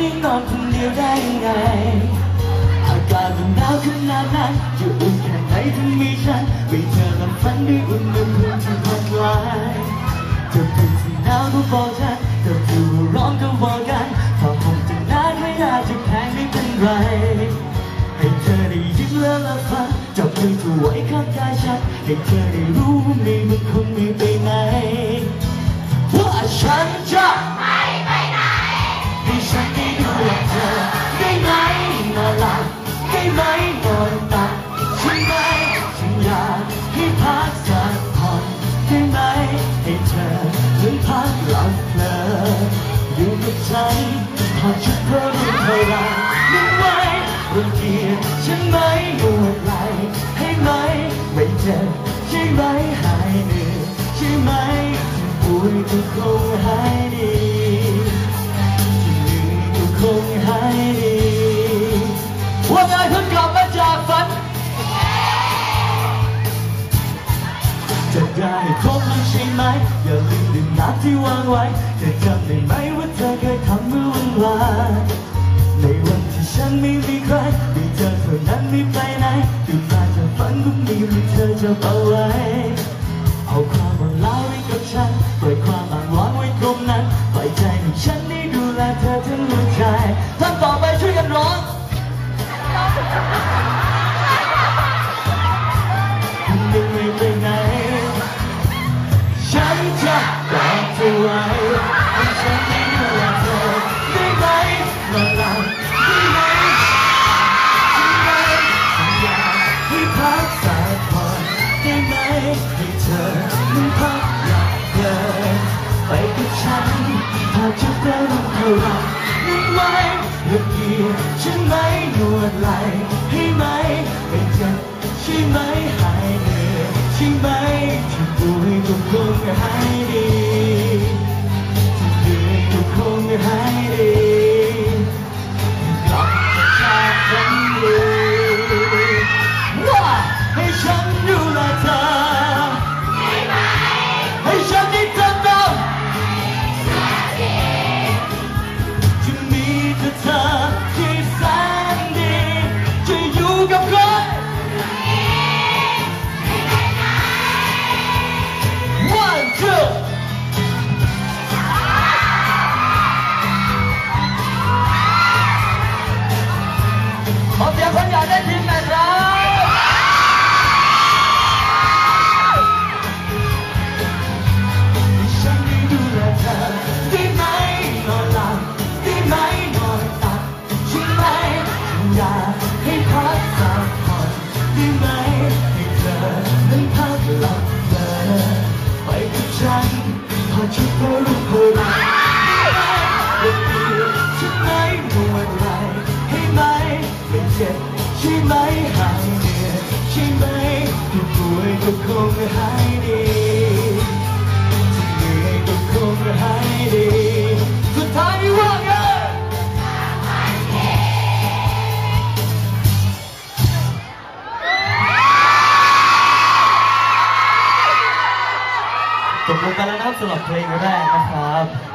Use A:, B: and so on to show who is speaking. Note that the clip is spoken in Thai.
A: นี้นอนคนเดียวได้ยังไงอากาศมันหนาวขนาดนั้นจะอุ่นแค่ไหนถึงมีฉันไม่เธอลำฝันด้วยอุณหภูมิที่พัดไว้จะเป็นที่หนาวก็บอกฉันจะผิวร้อนก็บอกกันถ้าผมจะนานไม่อาจจะแพงไม่เป็นไรให้เธอได้ยิ้มและละฟังจับมือเธอไว้ข้างกายฉันให้เธอได้รู้ว่ามีมันคงไมีไปไหนว่าฉันจะ
B: ได้
A: ไหมนอนตักใช่ไหมฉันอยากให้พักสักผ่อนได้ไหมให้เธอได้พักหลับเพลินอยู่กับฉันหากชุดเธอรู้เท่าไรได้ไหมรังเกียจฉันไหมนวดไหลให้ไหมไม่เจ็บใช่ไหมหายเหนื่อยใช่ไหมที่ป่วยก็คงหายดีที่หนื่อยก็คงหายดี ว่าไงเพิ่งกลับมาจากฝัน จะได้คบแล้วใช่ไหม อย่าลืมดื่มน้ำที่วางไว้เธอจำได้ไหมว่าเธอเคยทำเมื่อวันวานในวันที่ฉันไม่มีใครมีเธอเท่านั้นไม่ไปไหนตื่นมาจากฝันก็มีมีเธอจะเอาไว้ เอาความอ่อนล้าไว้กับฉันปล่อยความอ่างว้างไว้ตรงนั้นปล่อยใจให้ฉันได้ดูแลเธอทั้งหัวใจ ฉันไหมนวดไหลให้ไหมไม่เจ็บใช่ไหมหายเหนื่อยใช่ไหมที่ป่วยก็คงหายดี ก็คงหายดีที่เหนื่อยก็คงหายดีสุดท้ายนี้ว่าไง
C: จบลงไปแล้วนะครับสำหรับเพลงแรกนะครับ